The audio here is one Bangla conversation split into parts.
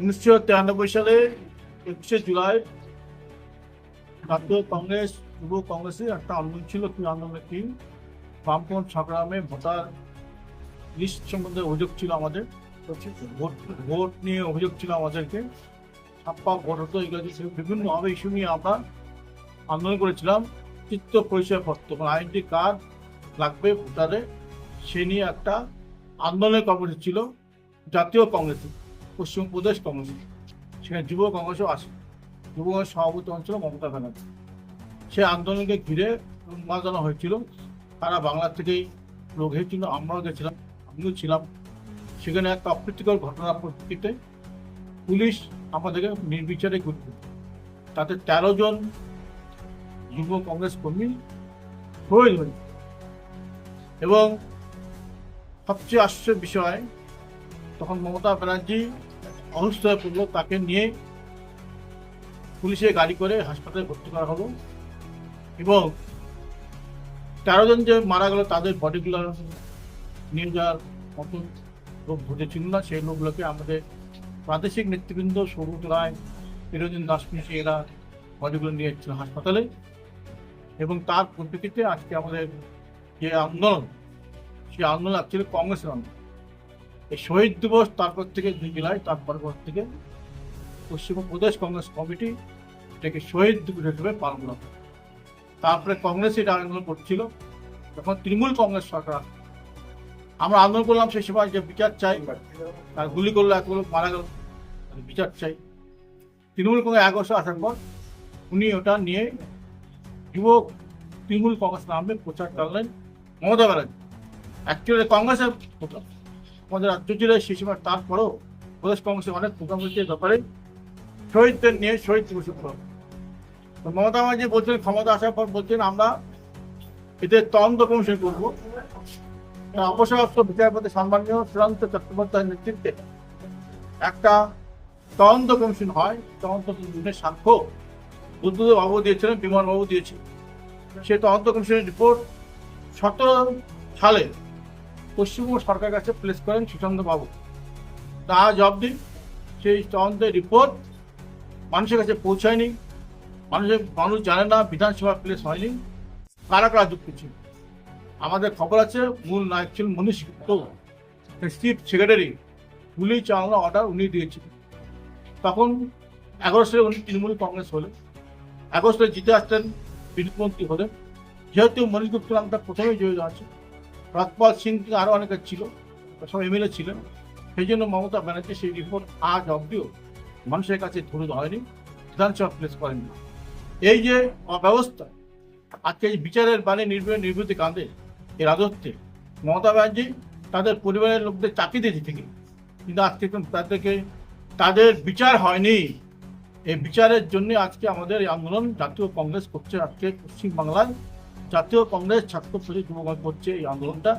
উনিশশো তিরানব্বই সালে একুশে জুলাই জাতীয় কংগ্রেস, যুব কংগ্রেসের একটা আন্দোলন ছিল, কি আন্দোলন, কি? বামপন্থ সংগ্রামে ভোটার লিস্ট সম্বন্ধে অভিযোগ ছিল আমাদের। ভোট ভোট নিয়ে অভিযোগ ছিল আমাদেরকে। ছাপ্পা ভোট হতো এগুলো বিভিন্নভাবে ইস্যু নিয়ে আমরা আন্দোলন করেছিলাম। চিত্ত পরিচয়পত্র মানে আইডেন্টি কার্ড লাগবে ভোটারে। সে নিয়ে একটা আন্দোলনের কর্মসূচি ছিল। জাতীয় কংগ্রেসে, পশ্চিম প্রদেশ কংগ্রেস, সেখানে যুব কংগ্রেসও আসে যুব কংগ্রেস সভাপতি অঞ্চল মমতা ব্যানার্জি। সে আন্দোলনকে ঘিরে উন্মাদনা হয়েছিল। তারা বাংলা থেকেই লোক হয়েছিল আমরাও গেছিলাম, আমিও ছিলাম। সেখানে একটা অপ্রীতিকর ঘটনার পরিপ্রেক্ষিতে পুলিশ আমাদেরকে নির্বিচারে গুলি তাতে তেরো জন যুব কংগ্রেস কর্মী হয়েছে এবং সবচেয়ে আশ্চর্য বিষয় তখন মমতা ব্যানার্জি অসুস্থ হয়ে পড়ল তাকে নিয়ে পুলিশে গাড়ি করে হাসপাতালে ভর্তি করা হলো এবং তেরো জন যে মারা গেল, তাদের বডিগুলো নিয়ে যাওয়ার মতন লোক ঘটেছিল না। সেই লোকগুলোকে আমাদের প্রাদেশিক নেতৃবৃন্দ সৌরভ রায় চিরঞ্জন দাস মিশি, এরা বডিগুলো নিয়ে এসেছিল হাসপাতালে এবং তার পরিপ্রেক্ষিতে আজকে আমাদের যে আন্দোলন, সেই আন্দোলন অ্যাকচুয়ালি কংগ্রেসের আন্দোলন। এই শহীদ দিবস তারপর থেকে দুই জুলাই, তারপর পর থেকে পশ্চিমবঙ্গ প্রদেশ কংগ্রেস কমিটি এটাকে শহীদ দিবস হিসেবে পালন করা। তারপরে কংগ্রেস এটা আন্দোলন করছিল যখন তৃণমূল কংগ্রেস সরকার আমরা আন্দোলন করলাম, সেই সময় যে বিচার চাই, তার গুলি করল এত মারা গেল বিচার চাই। তৃণমূল কংগ্রেস এক বছর আসার পর উনি ওটা নিয়ে যুবক তৃণমূল কংগ্রেস নামে প্রচার চালালেন মমতা ব্যানার্জি। অ্যাকচুয়ালি কংগ্রেসের প্রোগ্রাম আমাদের রাজ্য জুড়ে সময় তারপরেও প্রদেশ কংগ্রেসের অনেক প্রোগ্রাম ব্যাপারে শহীদদের নিয়ে শহীদ দিবস তো মমতা ব্যানার্জি বলছেন, ক্ষমতা আসার পর বলছেন, আমরা এদের তদন্ত কমিশন করব। অবসরপ্রাপ্ত বিচারপতি সম্মানীয় সুরান্ত চট্টোপাধ্যায়ের নেতৃত্বে একটা তদন্ত কমিশন হয়। তদন্ত কমিশনের সাক্ষ্য বুদ্ধদেব বাবু দিয়েছিলেন বিমান বাবু দিয়েছে। সেই তদন্ত কমিশনের রিপোর্ট সতেরো সালে পশ্চিমবঙ্গ সরকার কাছে প্লেস করেন সুশান্ত বাবু তা অবধি সেই তদন্তের রিপোর্ট মানুষের কাছে পৌঁছায়নি। মানুষের, মানুষ জানে না বিধানসভা প্লেস হয়নি। কারা কারা যুক্ত ছিল? আমাদের খবর আছে, মূল নায়ক ছিলেন মনীষ গুপ্ত। চিফ সেক্রেটারি গুলি চালানোর অর্ডার উনি দিয়েছিলেন। তখন সালে উনি তৃণমূল কংগ্রেস হলেন সালে জিতে আসতেন বিদ্যুৎমন্ত্রী হলেন। যেহেতু মনীষ গুপ্ত নামটা প্রথমেই জড়িত আছে রাজপাল সিং আরও অনেকে ছিল, সব এমএলএ ছিলেন। সেই জন্য মমতা ব্যানার্জি সেই রিপোর্ট আজ অব্দিও মানুষের কাছে দেওয়া হয়নি, বিধানসভা প্লেস করেননি। এই যে অব্যবস্থা, আজকে এই বিচারের বাণী নির্ভয় নির্ভূতি কাঁদে এই রাজত্বে মমতা ব্যানার্জি তাদের পরিবারের লোকদের চাকরি দিয়েছে ঠিকই কিন্তু আজকে তাদেরকে, তাদের বিচার হয়নি। এই বিচারের জন্য আজকে আমাদের এই আন্দোলন জাতীয় কংগ্রেস করছে আজকে পশ্চিমবাংলায় জাতীয় কংগ্রেস, ছাত্র পরিষদ যুব করছে এই আন্দোলনটা।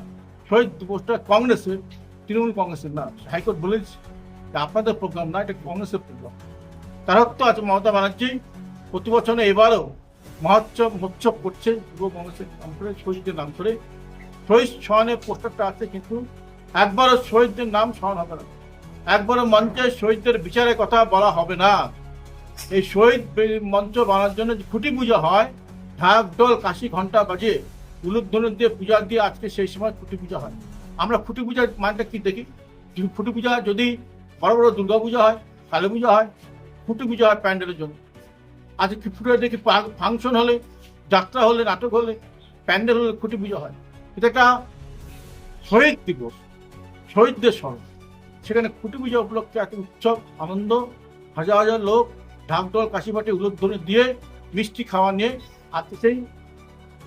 শহীদ দিবসটা কংগ্রেসের তৃণমূল কংগ্রেসের না, হাইকোর্ট বলেছে আপনাদের প্রোগ্রাম না, এটা কংগ্রেসের প্রোগ্রাম। তার তো আছে মমতা ব্যানার্জি, প্রতি বছর এবারও মহোৎসব উৎসব করছে যুব কংগ্রেসের নাম করে শহীদদের নাম করে শহীদ সহনের পোস্টারটা আছে কিন্তু একবারও শহীদদের নাম স্মরণ হবে না। একবারও মঞ্চে শহীদদের বিচারের কথা বলা হবে না। এই শহীদ মঞ্চ বানার জন্য যে খুঁটি পূজা হয় ঢাক ডোল কাশি ঘণ্টা বাজে। উলুধ্বনি দিয়ে পূজা দিয়ে আজকে সেই সময় খুঁটি পূজা হয়। আমরা খুঁটি পূজার মানটা কি দেখি? খুঁটি পূজা যদি বড় বড় দুর্গা পূজা হয়, কালী পূজা হয়, খুঁটি পূজা হয় প্যান্ডেলের জন্য। আজকে কি ফুটে দেখি ফাংশন হলে, যাত্রা হলে, নাটক হলে, প্যান্ডেল হলে খুঁটি পূজা হয়। এটা একটা শহীদ দিবস, শহীদদের স্মরণ। সেখানে খুঁটি পূজা উপলক্ষে একটা উৎসব, আনন্দ, হাজার হাজার লোক ঢাকঢোল কাশিপাটি উলুধ্বনি দিয়ে মিষ্টি খাওয়া নিয়ে আজকে সেই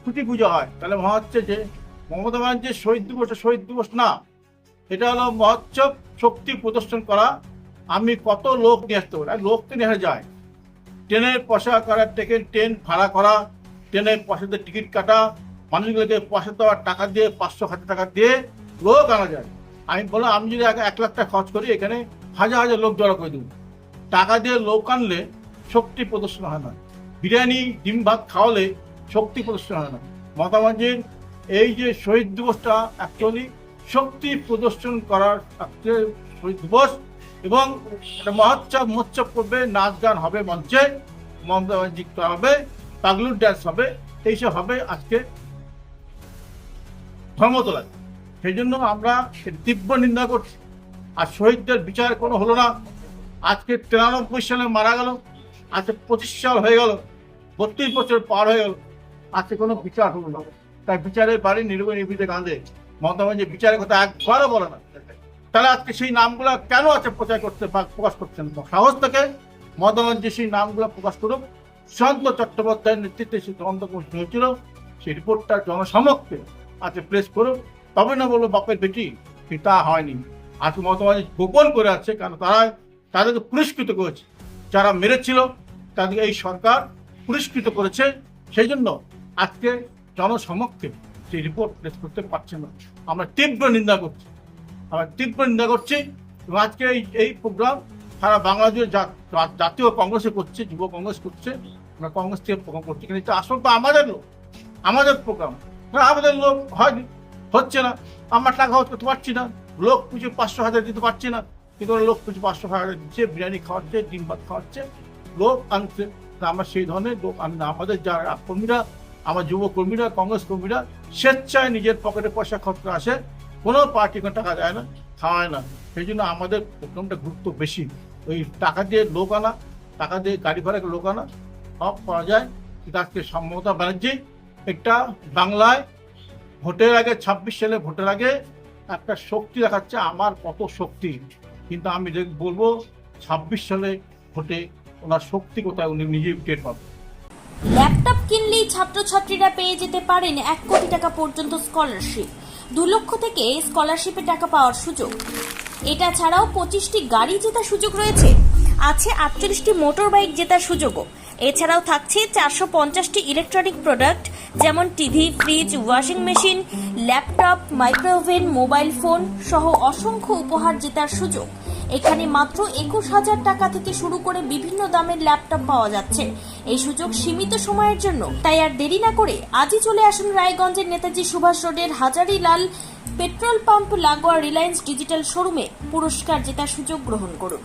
খুঁটি পুজো হয়। তাহলে মনে হচ্ছে যে মমতা ব্যানার্জির শহীদ দিবস শহীদ দিবস না। এটা হলো মহোৎসব শক্তি প্রদর্শন করা। আমি কত লোক নিয়ে আসতে পারি? আর লোক তো নিয়ে যায়। ট্রেনের পয়সা করা, টিকিট, ট্রেন ভাড়া করা, ট্রেনের পয়সাতে টিকিট কাটা, মানুষগুলোকে পয়সা দেওয়ার টাকা দিয়ে, পাঁচশো হাজার টাকা দিয়ে লোক আনা যায়। আমি বললাম, আমি যদি এক লাখ টাকা খরচ করি, এখানে হাজার হাজার লোক জড়ো করে দেবো। টাকা দিয়ে লোক আনলে শক্তি প্রদর্শন হয় না। বিরিয়ানি, ডিম ভাত খাওয়ালে শক্তি প্রদর্শন হয় না। ব্যানার্জির এই যে শহীদ দিবসটা অ্যাকচুয়ালি শক্তি প্রদর্শন করার শহীদ দিবস এবং একটা মহোৎসব মহোৎসব করবে, নাচ গান হবে, মঞ্চে মমতা ব্যানার্জি হবে, পাগলুর ড্যান্স হবে এইসব হবে আজকে ধর্মতলায়। সেই জন্য আমরা তীব্র নিন্দা করছি। আর শহীদদের বিচার কোনো হলো না। আজকে তিরানব্বই সালে মারা গেল। আজকে পঁচিশ সাল হয়ে গেল, বত্রিশ বছর পার হয়ে গেল, আজকে কোনো বিচার হলো না। তাই বিচারের বাড়ি নির্ভয় নির্বিতে কাঁদে মমতা ব্যানার্জি বিচারের কথা একবারও বলে না। তাহলে আজকে সেই নামগুলো কেন আছে প্রচার করতে প্রকাশ করছেন? সাহস থেকে মমতা ব্যানার্জি সেই নামগুলো প্রকাশ করুক। সুশান্ত চট্টোপাধ্যায়ের নেতৃত্বে সেই তদন্ত কমিশন হয়েছিল। সেই রিপোর্টটা জনসমক্ষে আজকে প্রেস করুক। তবে না বলব বাপের বেটি তা হয়নি। আজকে মমতা গোপন করে আছে, কারণ তারা তাদেরকে পুরস্কৃত করেছে। যারা মেরেছিল, তাদেরকে এই সরকার পুরস্কৃত করেছে। সেই জন্য আজকে জনসমক্ষে সেই রিপোর্ট প্রেস করতে পারছে না। আমরা তীব্র নিন্দা করছি। আমরা তীব্র নিন্দা করছি এবং আজকে এই এই প্রোগ্রাম সারা বাংলা জুড়ে জা- জা- জাতীয় কংগ্রেসে করছে, যুব কংগ্রেস করছে, আমরা কংগ্রেস থেকে প্রোগ্রাম করছি। কিন্তু আসল তো আমাদের লোক, আমাদের প্রোগ্রাম আমাদের লোক হয়নি হচ্ছে না। আমরা টাকা করতে পারছি না। লোক কিছু পাঁচশো হাজার দিতে পারছি না। কিন্তু ওরা লোক কিছু পাঁচশো হাজার দিচ্ছে, বিরিয়ানি খাওয়াচ্ছে, ডিম ভাত খাওয়াচ্ছে, লোক আনছে। আমরা সেই ধরনের লোক না, আমাদের যারা কর্মীরা আমার যুব কর্মীরা, কংগ্রেস কর্মীরা, স্বেচ্ছায় নিজের পকেটে পয়সা খরচ আসে, কোনো পার্টি কোনো টাকা দেয় না, খাওয়ায় না। সেই জন্য আমাদের প্রোগ্রামটা গুরুত্ব বেশি। ওই টাকা দিয়ে লোক আনা, টাকা দিয়ে গাড়ি ভাড়া লোক আনা, সব করা যায়। আজকে মমতা ব্যানার্জি, একটা বাংলায় ভোটের আগে, ছাব্বিশ সালে ভোটের আগে একটা শক্তি দেখাচ্ছে, আমার কত শক্তি। কিন্তু আমি বলব, ছাব্বিশ সালে ভোটে ওনার শক্তি কোথায় উনি নিজেই টের পাবেন। ল্যাপটপ কিনলেই ছাত্রছাত্রীরা পেয়ে যেতে পারেন এক কোটি টাকা পর্যন্ত স্কলারশিপ। দু লক্ষ থেকে স্কলারশিপে টাকা পাওয়ার সুযোগ। এটা ছাড়াও পঁচিশটি গাড়ি জেতার সুযোগ রয়েছে। আছে আটচল্লিশটি মোটর বাইক জেতার সুযোগও। এছাড়াও থাকছে চারশো পঞ্চাশটি ইলেকট্রনিক প্রোডাক্ট যেমন TV, fridge, washing machine, laptop micro oven mobile phone সহ অসংখ্য উপহার জেতার সুযোগ। এখানে মাত্র একুশ হাজার টাকা থেকে শুরু করে বিভিন্ন দামের ল্যাপটপ পাওয়া যাচ্ছে। এই সুযোগ সীমিত সময়ের জন্য। তাই আর দেরি না করে আজই চলে আসুন রায়গঞ্জের নেতাজি সুভাষ রোডের হাজারিলাল পেট্রোল পাম্প লাগোয়া রিলায়েন্স ডিজিটাল শোরুমে পুরস্কার জেতার সুযোগ গ্রহণ করুন।